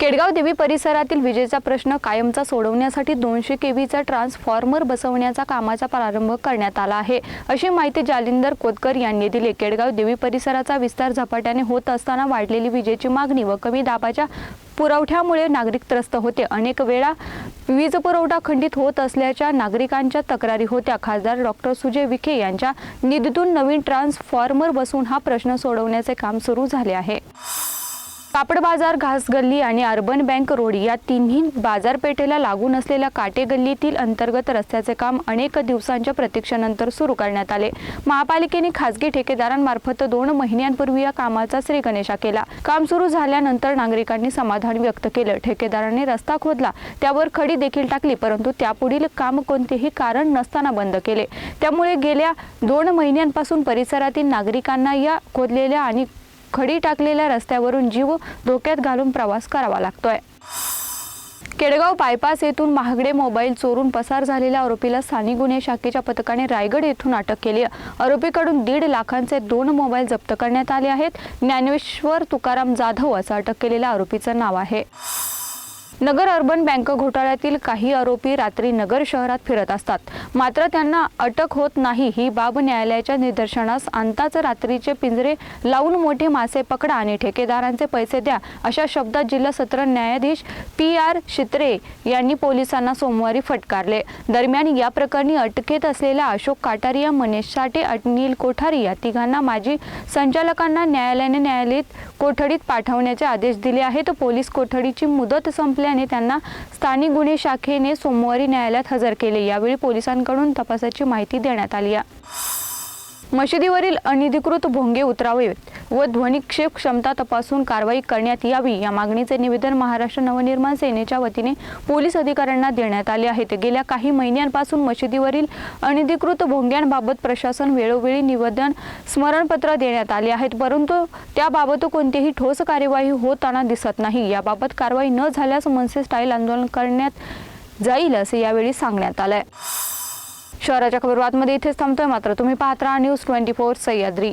केडगाव देवी परिसरातील विजेचा प्रश्न कायमचा सोडवण्यासाठी दोनशे केव्हीचा ट्रान्सफॉर्मर बसवण्याचा कामाचा प्रारंभ करण्यात आला आहे. अशी माहिती जालिंदर कोतकर यांनी दिली. केडगाव देवी परिसराचा विस्तार झपाट्याने होत असताना वाढलेली विजेची मागणी व कमी दाबाच्या पुरवठ्यामुळे नागरिक त्रस्त होते. अनेक वेळा वीज पुरवठा खंडित होत असल्याच्या नागरिकांच्या तक्रारी होत्या. खासदार डॉक्टर सुजय विखे यांच्या निधीतून नवीन ट्रान्सफॉर्मर बसून हा प्रश्न सोडवण्याचे काम सुरू झाले आहे. कापड बाजार घास गल्ली आणि अर्बन बँक रोड या तिन्ही बाजारपेठेला लागून असलेल्या काटे गल्लीतील अंतर्गत रस्त्याचे काम अनेक दिवसांच्या प्रतीक्षेनंतर सुरू करण्यात आले. महापालिकेने खासगी ठेकेदारांमार्फत दोन महिन्यांपूर्वी या कामाचा श्रीगणेशा केला. काम सुरू झाल्यानंतर नागरिकांनी समाधान व्यक्त केलं. ठेकेदाराने रस्ता खोदला. त्यावर खडी देखील टाकली परंतु त्यापुढील काम कोणतेही कारण नसताना बंद केले. त्यामुळे गेल्या दोन महिन्यांपासून परिसरातील नागरिकांना या खोदलेल्या आणि खडी टाकलेल्या रस्त्यावरून जीव धोक्यात घालून प्रवास करावा लागतोय. केडगाव बायपास येथून महागडे मोबाईल चोरून पसार झालेल्या आरोपीला स्थानिक गुन्हे शाखेच्या पथकाने रायगड येथून अटक केली आरोपीकडून दीड लाखांचे दोन मोबाईल जप्त करण्यात आले आहेत. ज्ञानेश्वर तुकाराम जाधव असं अटक केलेल्या आरोपीचं नाव आहे. नगर अर्बन बँक घोटाळ्यातील काही आरोपी रात्री नगर शहरात फिरत असतात. मात्र त्यांना अटक होत नाही ही बाब न्यायालयाच्या निदर्शनास आणताच रात्रीचे पिंजरे लावून मोठे मासे पकडा आणि ठेकेदारांचे पैसे द्या अशा शब्दात जिल्हा सत्र न्यायाधीश पी आर शित्रे यांनी पोलिसांना सोमवारी फटकारले. दरम्यान या प्रकरणी अटकेत असलेल्या अशोक काटारिया मनीष साठे अनिल कोठारी या तिघांना माजी संचालकांना न्यायालयाने न्यायालयीन कोठडीत पाठवण्याचे आदेश दिले आहेत. पोलीस कोठडीची मुदत असल्याने त्यांना स्थानिक गुन्हे शाखेने सोमवारी न्यायालयात हजर केले. यावेळी पोलिसांकडून तपासाची माहिती देण्यात आली आहे. मशिदीवरील अनधिकृत भोंगे उतरावेत व ध्वनिक्षेप क्षमता तपासून कारवाई करण्यात यावी या मागणीचे निवेदन महाराष्ट्र नवनिर्माण सेनेच्या वतीने पोलीस अधिकाऱ्यांना देण्यात आले आहेत. गेल्या काही महिन्यांपासून मशिदीवरील अनधिकृत भोंग्यांबाबत प्रशासन वेळोवेळी निवेदन स्मरणपत्र देण्यात आले आहेत. परंतु त्याबाबत कोणतीही ठोस कार्यवाही होताना दिसत नाही. याबाबत कारवाई न झाल्यास मनसे स्टाईल आंदोलन करण्यात जाईल असे यावेळी सांगण्यात आलंय. शहराच्या खबरबातमध्ये इथेच थांबतोय मात्र तुम्ही पाहत राहा न्यूज ट्वेंटी फोर सह्याद्री.